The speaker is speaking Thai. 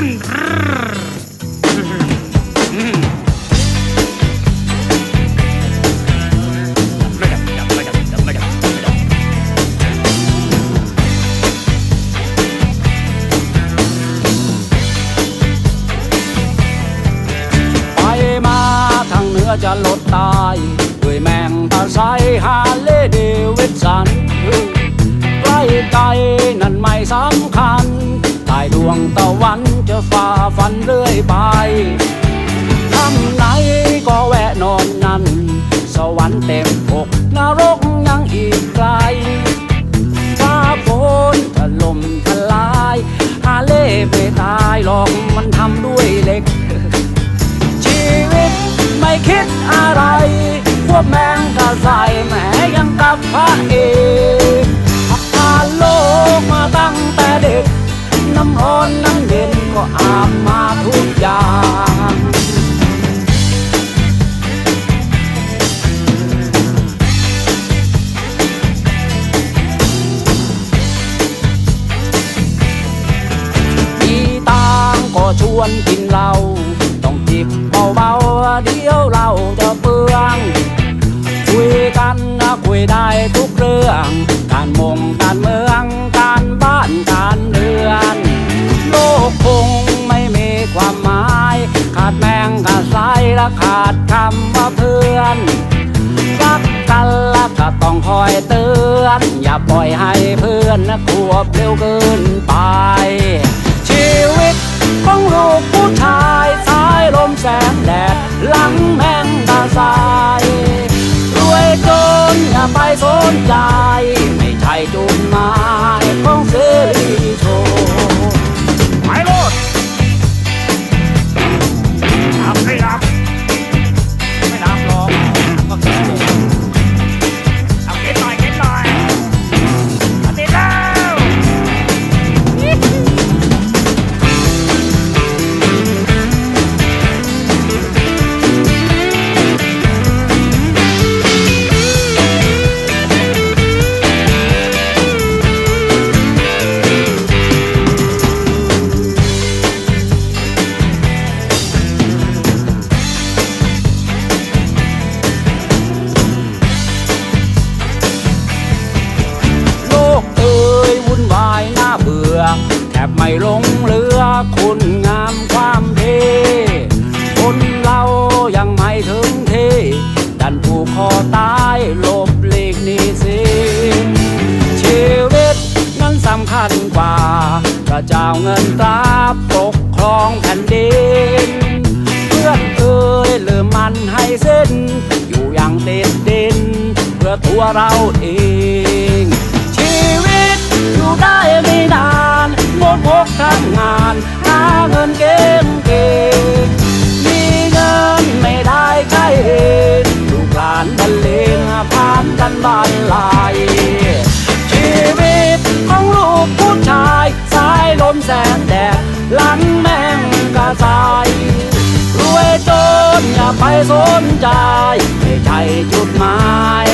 ไปมาทางเหนือจะลดตายด้วยแมงตาไซฮาเลเดวิดสันใกล้ไกลนั้นไม่สำคัญใต้ดวงตะวัน ฝ่าฟันเรื่อยไปทำไหนก็แวะนอนนั่น สวรรค์เต็มอกนรกยังอีกไกลฟ้าฝนถล่มทลายฮาเล่ไม่ตายหรอกมันทำด้วยเหล็ก ชีวิตไม่คิดอะไร พวกแม่ วนกินเหล้าต้องจิบเบาๆเดี๋ยวเราจะเปลืองคุยกันนะคุยได้ทุกเรื่อง การมงการเมืองการบ้านการเรือน โลกคงไม่มีความหมาย ขาดแมงขาดสายและขาดคำว่าเพื่อนรักกันแล้วก็ต้องคอยเตือน อย่าปล่อยให้เพื่อนนะขวบเร็วเกิน ไม่ ไม่ลงเรือคุณงามความดีคนเรายังไม่ถึงที่ดันผูกคอตายหลบหลีกนีสิชีวิตนั้นสำคัญกว่าพระเจ้าเงินตราปกครองแผ่นดิน เพื่อนเอ่ยลืมมันให้สิ้น อยู่อย่างติดดิน เพื่อตัวเราเอง ชีวิตอยู่ได้ไม่นาน งดพกทำงาน หาเงินเก่งเก่งมีเงินไม่ได้ใครเองลูกหลานบรรเลงผ่านกันบานลายชีวิตของลูกผู้ชายสายลมแสนแดดหลังแมงกระสายรวยจนอย่าไปสนใจ ไม่ใช่จุดหมาย